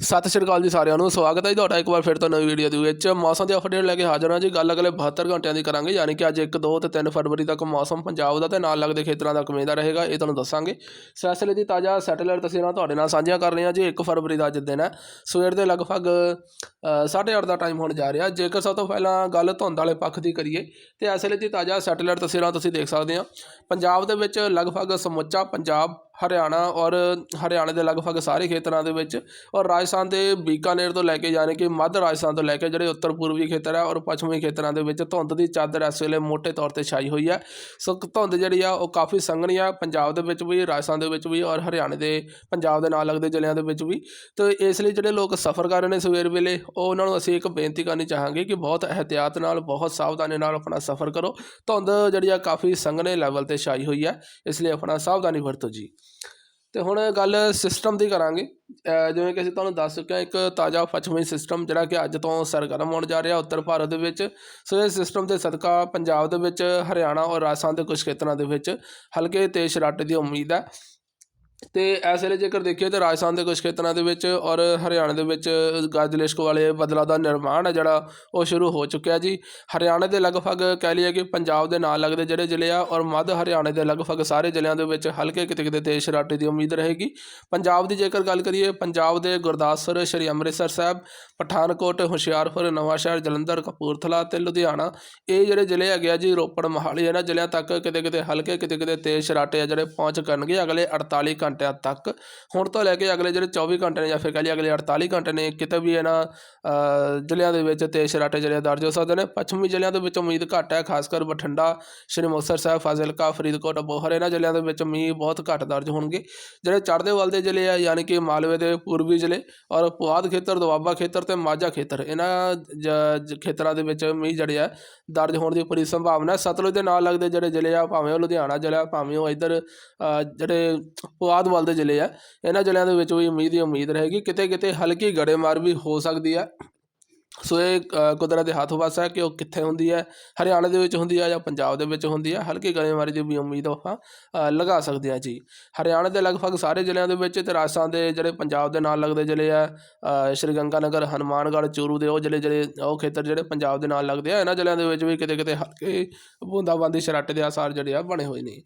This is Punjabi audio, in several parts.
ਸਤਿ ਸ਼੍ਰੀ ਅਕਾਲ ਜੀ ਸਾਰਿਆਂ ਨੂੰ, ਸਵਾਗਤ ਹੈ ਜੀ ਤੁਹਾਡਾ ਇੱਕ ਵਾਰ ਫਿਰ ਤੋਂ ਨਵੀਂ ਵੀਡੀਓ ਦੇ ਵਿੱਚ। ਮੌਸਮ ਦੇ ਅਪਡੇਟ ਲੈ ਕੇ ਹਾਜ਼ਰ ਹਾਂ ਜੀ, ਗੱਲ ਅਗਲੇ 72 ਘੰਟਿਆਂ ਦੀ ਕਰਾਂਗੇ, ਯਾਨੀ ਕਿ ਅੱਜ 1 2 ਤੇ 3 ਫਰਵਰੀ ਤੱਕ ਮੌਸਮ ਪੰਜਾਬ ਦਾ ਤੇ ਨਾਲ ਲੱਗਦੇ ਖੇਤਰਾਂ ਦਾ ਕਿਵੇਂ ਦਾ ਰਹੇਗਾ, ਇਹ ਤੁਹਾਨੂੰ ਦੱਸਾਂਗੇ। ਸਿਲਸਿਲੇ ਦੀ ਤਾਜ਼ਾ ਸੈਟੇਲਾਈਟ ਤਸਵੀਰਾਂ ਤੁਹਾਡੇ ਨਾਲ ਸਾਂਝੀਆਂ ਕਰ ਰਹੇ ਹਾਂ ਜੀ 1 ਫਰਵਰੀ ਦਾ ਅੱਜ ਦਿਨ ਹੈ। ਸਵੇਰ ਦੇ ਲਗਭਗ 8:30 ਦਾ ਟਾਈਮ ਹੋਣ ਜਾ ਰਿਹਾ। ਜੇਕਰ ਸਭ ਤੋਂ ਪਹਿਲਾਂ ਗੱਲ ਧੁੰਦ ਵਾਲੇ ਪੱਖ ਦੀ ਕਰੀਏ, ਤੇ ਇਸ ਵੇਲੇ ਦੀ ਤਾਜ਼ਾ ਸੈਟੇਲਾਈਟ ਤਸਵੀਰਾਂ ਤੁਸੀਂ ਦੇਖ ਸਕਦੇ ਹੋ। ਪੰਜਾਬ ਦੇ ਵਿੱਚ ਲਗਭਗ ਸਮੁੱਚਾ ਪੰਜਾਬ ਹਰਿਆਣਾ ਔਰ ਹਰਿਆਣੇ ਦੇ ਲਗਭਗ ਸਾਰੇ ਖੇਤਰਾਂ ਦੇ ਵਿੱਚ ਔਰ ਰਾਜਸਥਾਨ ਦੇ ਬੀਕਾਨੇਰ ਤੋਂ ਲੈ ਕੇ ਯਾਨੀ ਕਿ ਮੱਧ ਰਾਜਸਥਾਨ ਤੋਂ ਲੈ ਕੇ ਜਿਹੜੇ ਉੱਤਰ ਪੂਰਬੀ ਖੇਤਰ ਹੈ ਔਰ ਪੱਛਮੀ ਖੇਤਰਾਂ ਦੇ ਵਿੱਚ ਧੁੰਦ ਦੀ ਚਾਦਰ ਇਸ ਵੇਲੇ ਮੋٹے ਤੌਰ ਤੇ ਛਾਈ ਹੋਈ ਹੈ। ਸੋ ਧੁੰਦ ਜਿਹੜੀ ਆ ਉਹ ਕਾਫੀ ਸੰਘਣੀ ਆ, ਪੰਜਾਬ ਦੇ ਵਿੱਚ ਵੀ, ਰਾਜਸਥਾਨ ਦੇ ਵਿੱਚ ਵੀ ਔਰ ਹਰਿਆਣੇ ਦੇ, ਪੰਜਾਬ ਦੇ ਨਾਲ ਲੱਗਦੇ ਜ਼ਿਲ੍ਹਿਆਂ ਦੇ ਵਿੱਚ ਵੀ। ਤੇ ਇਸ ਲਈ ਜਿਹੜੇ ਲੋਕ ਸਫ਼ਰ ਕਰ ਰਹੇ ਨੇ ਸਵੇਰ ਵੇਲੇ, ਉਹ ਉਹਨਾਂ ਨੂੰ ਅਸੀਂ ਇੱਕ ਬੇਨਤੀ ਕਰਨੀ ਚਾਹਾਂਗੇ ਕਿ ਬਹੁਤ ਅਹਤਿਆਤ ਨਾਲ, ਬਹੁਤ ਸਾਵਧਾਨੀ ਨਾਲ ਆਪਣਾ ਸਫ਼ਰ ਕਰੋ। ਧੁੰਦ ਜਿਹੜੀ ਆ ਕਾਫੀ ਸੰਘਣੇ ਲੈਵਲ ਤੇ ਛਾਈ ਹੋਈ ਹੈ, ਇਸ ਲਈ ਆਪਣਾ ਸਾਵਧਾਨੀ ਵਰਤੋ ਜੀ। ਤੇ ਹੁਣ ਗੱਲ ਸਿਸਟਮ ਦੀ ਕਰਾਂਗੇ। ਜਿਵੇਂ ਕਿ ਅਸੀਂ ਤੁਹਾਨੂੰ ਦੱਸ ਚੁੱਕੇ ਹਾਂ, ਇੱਕ ਤਾਜ਼ਾ ਪੱਛਮੀ ਸਿਸਟਮ ਜਿਹੜਾ ਕਿ ਅੱਜ ਤੋਂ ਸਰਗਰਮ ਹੋਣ ਜਾ ਰਿਹਾ ਉੱਤਰ ਭਾਰਤ ਦੇ ਵਿੱਚ। ਸੋ ਇਸ ਸਿਸਟਮ ਦੇ ਸਦਕਾ ਪੰਜਾਬ ਦੇ ਵਿੱਚ, ਹਰਿਆਣਾ ਔਰ ਰਾਜਸਥਾਨ ਦੇ ਕੁਝ ਖੇਤਰਾਂ ਦੇ ਵਿੱਚ ਹਲਕੇ ਤੇਜ਼ ਛਰਾਟੇ ਦੀ ਉਮੀਦ ਹੈ। ਅਤੇ ਇਸ ਵੇਲੇ ਜੇਕਰ ਦੇਖੀਏ ਤਾਂ ਰਾਜਸਥਾਨ ਦੇ ਕੁਛ ਖੇਤਰਾਂ ਦੇ ਵਿੱਚ ਔਰ ਹਰਿਆਣਾ ਦੇ ਵਿੱਚ ਗਰਜ ਵਾਲੇ ਬਦਲਾਂ ਦਾ ਨਿਰਮਾਣ ਹੈ ਜਿਹੜਾ ਉਹ ਸ਼ੁਰੂ ਹੋ ਚੁੱਕਿਆ ਜੀ। ਹਰਿਆਣੇ ਦੇ ਲਗਭਗ ਕਹਿ ਲਈਏ ਕਿ ਪੰਜਾਬ ਦੇ ਨਾਲ ਲੱਗਦੇ ਜਿਹੜੇ ਜ਼ਿਲ੍ਹੇ ਆ ਔਰ ਮੱਧ ਹਰਿਆਣੇ ਦੇ ਲਗਭਗ ਸਾਰੇ ਜ਼ਿਲ੍ਹਿਆਂ ਦੇ ਵਿੱਚ ਹਲਕੇ ਕਿਤੇ ਕਿਤੇ ਤੇਜ਼ ਸ਼ਰਾਟੇ ਦੀ ਉਮੀਦ ਰਹੇਗੀ। ਪੰਜਾਬ ਦੀ ਜੇਕਰ ਗੱਲ ਕਰੀਏ, ਪੰਜਾਬ ਦੇ ਗੁਰਦਾਸਪੁਰ, ਸ਼੍ਰੀ ਅੰਮ੍ਰਿਤਸਰ ਸਾਹਿਬ, ਪਠਾਨਕੋਟ, ਹੁਸ਼ਿਆਰਪੁਰ, ਨਵਾਂਸ਼ਹਿਰ, ਜਲੰਧਰ, ਕਪੂਰਥਲਾ ਤੇ ਲੁਧਿਆਣਾ, ਇਹ ਜਿਹੜੇ ਜ਼ਿਲ੍ਹੇ ਹੈਗੇ ਆ ਜੀ, ਰੋਪੜ ਮੋਹਾਲੀ, ਇਹਨਾਂ ਜ਼ਿਲ੍ਹਿਆਂ ਤੱਕ ਕਿਤੇ ਕਿਤੇ ਹਲਕੇ ਕਿਤੇ ਕਿਤੇ ਤੇਜ਼ ਸ਼ਰਾਟੇ ਆ ਜਿਹੜੇ ਪਹੁੰਚ ਕਰਨਗੇ। ਅਗਲੇ 48 ਘੰਟਿਆਂ ਤੱਕ। ਹੁਣ ਤੋਂ ਲੈ ਕੇ ਅਗਲੇ ਜਿਹੜੇ 24 ਘੰਟੇ ਨੇ ਜਾਂ ਫਿਰ ਕਹ ਲਈਏ ਅਗਲੇ 48 ਘੰਟੇ ਨੇ, ਕਿਤੇ ਵੀ ਇਹਨਾਂ ਜ਼ਿਲ੍ਹਿਆਂ ਦੇ ਵਿੱਚ ਤੇਜ਼ ਸ਼ਰਾਟੇ ਜ਼ਿਲ੍ਹੇ ਦਰਜ ਹੋ ਸਕਦੇ ਨੇ। ਪੱਛਮੀ ਜ਼ਿਲ੍ਹਿਆਂ ਦੇ ਵਿੱਚ ਉਮੀਦ ਘੱਟ ਹੈ ਖਾਸ ਕਰ ਬਠਿੰਡਾ, ਸ਼੍ਰੀ ਮੁਕਤਸਰ ਸਾਹਿਬ, ਫਾਜ਼ਿਲਕਾ, ਫਰੀਦਕੋਟ ਅਬੋਹਰ ਇਹਨਾਂ ਜ਼ਿਲ੍ਹਿਆਂ ਦੇ ਵਿੱਚ ਮੀਂਹ ਬਹੁਤ ਘੱਟ ਦਰਜ ਹੋਣਗੇ। ਜਿਹੜੇ ਚੜ੍ਹਦੇ ਵੱਲ ਦੇ ਜ਼ਿਲ੍ਹੇ ਆ, ਯਾਨੀ ਕਿ ਮਾਲਵੇ ਦੇ ਪੂਰਬੀ ਜ਼ਿਲ੍ਹੇ ਔਰ ਪੁਆਧ ਖੇਤਰ, ਦੁਆਬਾ ਖੇਤਰ ਤੇ ਮਾਝਾ ਖੇਤਰ, ਇਹਨਾਂ ਜ- ਜ- ਖੇਤਰਾਂ ਦੇ ਵਿੱਚ ਮੀਂਹ ਜਿਹੜੇ ਆ ਦਰਜ ਹੋਣ ਦੀ ਪੂਰੀ ਸੰਭਾਵਨਾ ਹੈ। ਸਤਲੁਜ ਦੇ ਨਾਲ ਲੱਗਦੇ ਜਿਹੜੇ ਜ਼ਿਲ੍ਹੇ ਆ, ਭਾਵੇਂ ਉਹ ਲੁਧਿਆਣਾ ਜ਼ਿਲ੍ਹਾ, ਭਾਵੇਂ ਉਹ ਇੱਧਰ ਜਿਹੜੇ ਪੁਆਧ ਵੱਲ ਦੇ ਜ਼ਿਲ੍ਹੇ ਆ। ਇਹਨਾਂ ਜ਼ਿਲ੍ਹਿਆਂ ਦੇ ਵਿੱਚ ਵੀ ਉਮੀਦ ਦੀ ਉਮੀਦ ਰਹੇਗੀ। ਕਿਤੇ ਕਿਤੇ ਹਲਕੀ ਗੜੇਮਾਰ ਵੀ ਹੋ ਸਕਦੀ ਹੈ ਸੋ ਇਹ ਕੁਦਰਤ ਦੇ ਹੱਥ ਵੱਸ ਹੈ ਕਿ ਉਹ ਕਿੱਥੇ ਹੁੰਦੀ ਹੈ ਹਰਿਆਣਾ ਦੇ ਵਿੱਚ ਹੁੰਦੀ ਹੈ ਜਾਂ ਪੰਜਾਬ ਦੇ ਵਿੱਚ ਹੁੰਦੀ ਹੈ ਹਲਕੀ ਗੜੇਮਾਰੀ ਦੀ ਵੀ ਉਮੀਦ ਆਪਾਂ ਲਗਾ ਸਕਦੇ ਹਾਂ ਜੀ। ਹਰਿਆਣਾ ਦੇ ਲਗਭਗ ਸਾਰੇ ਜ਼ਿਲ੍ਹਿਆਂ ਦੇ ਵਿੱਚ ਤੇ ਰਾਜਸਥਾਨ ਦੇ ਜਿਹੜੇ ਪੰਜਾਬ ਦੇ ਨਾਲ ਲੱਗਦੇ ਜ਼ਿਲ੍ਹੇ ਆ ਅ, ਸ਼੍ਰੀ ਗੰਗਾਨਗਰ ਹਨੂਮਾਨਗੜ੍ਹ ਚੂਰੂ ਦੇ ਉਹ ਜ਼ਿਲ੍ਹੇ ਜਿਹੜੇ ਉਹ ਖੇਤਰ ਜਿਹੜੇ ਪੰਜਾਬ ਦੇ ਨਾਲ ਲੱਗਦੇ ਆ। ਇਹਨਾਂ ਜ਼ਿਲ੍ਹਿਆਂ ਦੇ ਵਿੱਚ ਵੀ ਕਿਤੇ ਕਿਤੇ ਹਲਕੇ ਬੂੰਦਾਬਾਂਦੀ ਸ਼ਰਾਟੇ ਦੇ ਆਸਾਰ ਜਿਹੜੇ ਆ ਬਣੇ ਹੋਏ ਨੇ।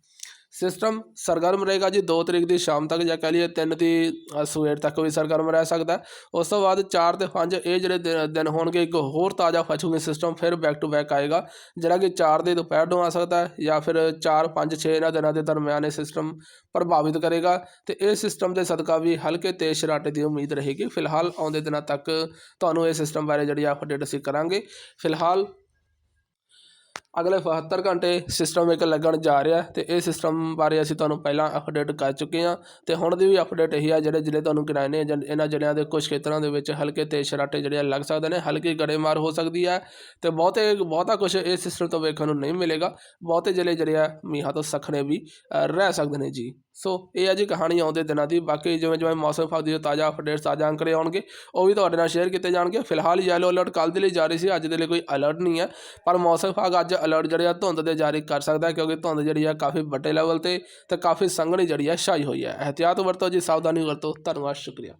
ਸਿਸਟਮ ਸਰਗਰਮ ਰਹੇਗਾ ਜੀ 2 ਤਰੀਕ ਦੀ ਸ਼ਾਮ ਤੱਕ ਜਾਂ ਕਹਿ ਲਈਏ 3 ਦੀ ਸਵੇਰ ਤੱਕ ਵੀ ਸਰਗਰਮ ਰਹਿ ਸਕਦਾ ਉਸ ਤੋਂ ਬਾਅਦ 4 ਤੇ 5 ਇਹ ਜਿਹੜੇ ਦਿਨ- ਦਿਨ ਹੋਣਗੇ, ਇੱਕ ਹੋਰ ਤਾਜ਼ਾ ਪੱਛਮੀ ਸਿਸਟਮ ਫਿਰ ਬੈਕ ਟੂ ਬੈਕ ਆਏਗਾ, ਜਿਹੜਾ ਕਿ 4 ਦੇ ਦੁਪਹਿਰ ਨੂੰ ਆ ਸਕਦਾ ਜਾਂ ਫਿਰ 4 5 6 ਇਹਨਾਂ ਦਿਨਾਂ ਦੇ ਦਰਮਿਆਨ ਇਹ ਸਿਸਟਮ ਪ੍ਰਭਾਵਿਤ ਕਰੇਗਾ। ਤੇ ਇਹ ਸਿਸਟਮ ਦੇ ਸਦਕਾ ਵੀ ਹਲਕੇ ਤੇਜ਼ ਸ਼ਰਾਟੇ ਦੀ ਉਮੀਦ ਰਹੇਗੀ। ਫਿਲਹਾਲ ਆਉਂਦੇ ਦਿਨਾਂ ਤੱਕ ਤੁਹਾਨੂੰ ਇਹ ਸਿਸਟਮ ਬਾਰੇ ਜਿਹੜੀ ਅਪਡੇਟ ਅਸੀਂ ਕਰਾਂਗੇ। ਫਿਲਹਾਲ ਅਗਲੇ 72 ਘੰਟੇ ਸਿਸਟਮ ਇੱਕ ਲੱਗਣ ਜਾ ਰਿਹਾ ਹੈ ਤੇ ਇਹ ਸਿਸਟਮ ਬਾਰੇ ਅਸੀਂ ਤੁਹਾਨੂੰ ਪਹਿਲਾਂ ਅਪਡੇਟ ਕਰ ਚੁੱਕੇ ਹਾਂ ਤੇ ਹੁਣ ਦੀ ਵੀ ਅਪਡੇਟ ਇਹੀ ਆ ਜਿਹੜੇ ਜ਼ਿਲ੍ਹੇ ਤੁਹਾਨੂੰ ਕਿਰਾਏ ਨੇ ਇਹਨਾਂ ਜ਼ਿਲ੍ਹਿਆਂ ਦੇ ਕੁਝ ਖੇਤਰਾਂ ਦੇ ਵਿੱਚ ਹਲਕੇ ਤੇਜ਼ ਸਰਾਟੇ ਜਿਹੜੇ ਆ ਲੱਗ ਸਕਦੇ ਨੇ, ਹਲਕੀ ਗੜੇਮਾਰ ਹੋ ਸਕਦੀ ਹੈ ਤੇ ਬਹੁਤੇ, ਬਹੁਤਾ ਕੁਝ ਇਹ ਸਿਸਟਮ ਤੋਂ ਵੇਖਣ ਨੂੰ ਨਹੀਂ ਮਿਲੇਗਾ। ਬਹੁਤੇ ਜ਼ਿਲ੍ਹੇ ਜਿਹੜੇ ਆ ਮੀਂਹਾਂ ਤੋਂ ਸਖਣੇ ਵੀ ਰਹਿ ਸਕਦੇ ਨੇ ਜੀ। ਸੋ ਇਹ ਆ ਜੀ ਕਹਾਣੀ ਆਉਂਦੇ ਦਿਨਾਂ ਦੀ। ਬਾਕੀ ਜਿਵੇਂ ਜਿਵੇਂ ਮੌਸਮ ਵਿਭਾਗ ਦੀ ਤਾਜ਼ਾ ਅਪਡੇਟਸ ਤਾਜ਼ਾ ਅੰਕੜੇ ਆਉਣਗੇ, ਉਹ ਵੀ ਤੁਹਾਡੇ ਨਾਲ ਸ਼ੇਅਰ ਕੀਤੇ ਜਾਣਗੇ। ਫਿਲਹਾਲ ਯੈਲੋ ਅਲਰਟ ਕੱਲ੍ਹ ਦੇ ਲਈ ਜਾਰੀ ਸੀ, ਅੱਜ ਦੇ ਲਈ ਕੋਈ ਅਲਰਟ ਨਹੀਂ ਹੈ, ਪਰ ਮੌਸਮ ਵਿਭਾਗ ਅੱਜ ਅਲਰਟ ਜਿਹੜੇ ਆ ਧੁੰਦ ਦੇ ਜਾਰੀ ਕਰ ਸਕਦਾ ਕਿਉਂਕਿ ਧੁੰਦ ਜਿਹੜੀ ਆ ਕਾਫੀ ਵੱਡੇ ਲੈਵਲ ਤੇ ਤੇ ਕਾਫੀ ਸੰਘਣੀ ਜਿਹੜੀ ਆ ਛਾਈ ਹੋਈ ਹੈ। ਅਹਤਿਆਤ ਵਰਤੋ ਜੀ, ਸਾਵਧਾਨੀ ਵਰਤੋ, ਧੰਨਵਾਦ, ਸ਼ੁਕਰੀਆ।